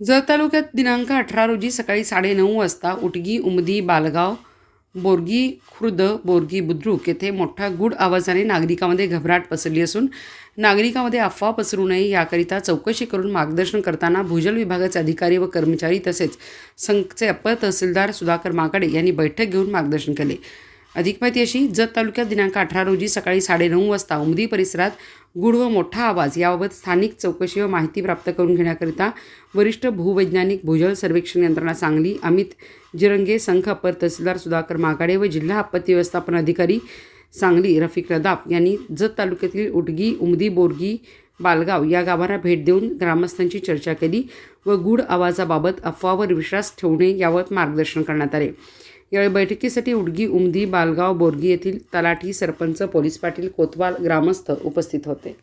जत तालुक्यात दिनांक अठरा रोजी सकाळी साडेनऊ वाजता उटगी उमदी बालगाव बोरगी खुर्द बोरगी बुद्रुक येथे मोठ्या गुढ आवाजाने नागरिकांमध्ये घबराट पसरली असून नागरिकांमध्ये अफवा पसरू नये याकरिता चौकशी करून मार्गदर्शन करताना भूजल विभागाचे अधिकारी व कर्मचारी तसेच संघचे अप्पर तहसीलदार सुधाकर माकडे यांनी बैठक घेऊन मार्गदर्शन केले. अधिक माहिती अशी जत तालुक्यात दिनांक अठरा रोजी सकाळी साडेनऊ वाजता उमदी परिसरात गुढ व मोठा आवाज याबाबत स्थानिक चौकशी व माहिती प्राप्त करून घेण्याकरिता वरिष्ठ भूवैज्ञानिक भूजल सर्वेक्षण यंत्रणा सांगली अमित जिरंगे संघ अपर तहसीलदार सुधाकर मागाडे व जिल्हा आपत्ती व्यवस्थापन अधिकारी सांगली रफिक रदाब यांनी जत तालुक्यातील उटगी उमदी बोरगी बालगाव या गावांना भेट देऊन ग्रामस्थांची चर्चा केली व गूढ आवाजाबाबत अफवावर विश्वास ठेवणे यावर मार्गदर्शन करण्यात आले. यावेळी बैठकीसाठी उडगी उमदी बालगाव बोरगी येथील तलाठी सरपंच पोलीस पाटील कोतवाल ग्रामस्थ उपस्थित होते.